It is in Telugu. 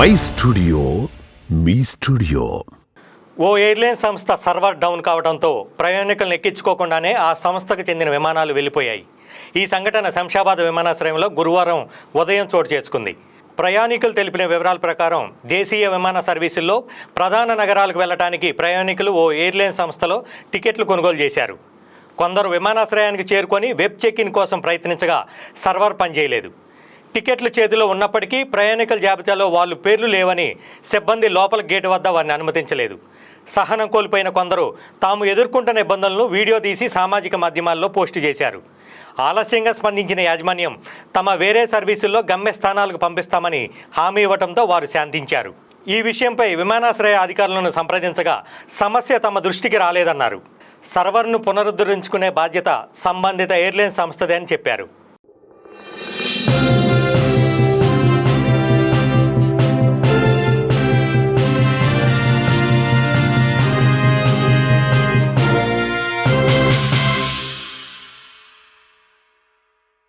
మై స్టూడియో మీ స్టూడియో. ఓ ఎయిర్లైన్ సంస్థ సర్వర్ డౌన్ కావడంతో ప్రయాణికులను ఎక్కించుకోకుండానే ఆ సంస్థకు చెందిన విమానాలు వెళ్ళిపోయాయి. ఈ సంఘటన శంషాబాద్ విమానాశ్రయంలో గురువారం ఉదయం చోటు చేసుకుంది. ప్రయాణికులు తెలిపిన వివరాల ప్రకారం దేశీయ విమాన సర్వీసుల్లో ప్రధాన నగరాలకు వెళ్ళడానికి ప్రయాణికులు ఓ ఎయిర్లైన్ సంస్థలో టికెట్లు కొనుగోలు చేశారు. కొందరు విమానాశ్రయానికి చేరుకొని వెబ్ చెక్ ఇన్ కోసం ప్రయత్నించగా సర్వర్ పనిచేయలేదు. టికెట్లు చేతిలో ఉన్నప్పటికీ ప్రయాణికుల జాబితాలో వాళ్ళు పేర్లు లేవని సిబ్బంది లోపల గేటు వద్ద వారిని అనుమతించలేదు. సహనం కోల్పోయిన కొందరు తాము ఎదుర్కొంటున్న ఇబ్బందులను వీడియో తీసి సామాజిక మాధ్యమాల్లో పోస్టు చేశారు. ఆలస్యంగా స్పందించిన యాజమాన్యం తమ వేరే సర్వీసుల్లో గమ్యస్థానాలకు పంపిస్తామని హామీ ఇవ్వడంతో వారు శాంతించారు. ఈ విషయంపై విమానాశ్రయ అధికారులను సంప్రదించగా సమస్య తమ దృష్టికి రాలేదన్నారు. సర్వర్ను పునరుద్ధరించుకునే బాధ్యత సంబంధిత ఎయిర్లైన్ సంస్థదే అని చెప్పారు.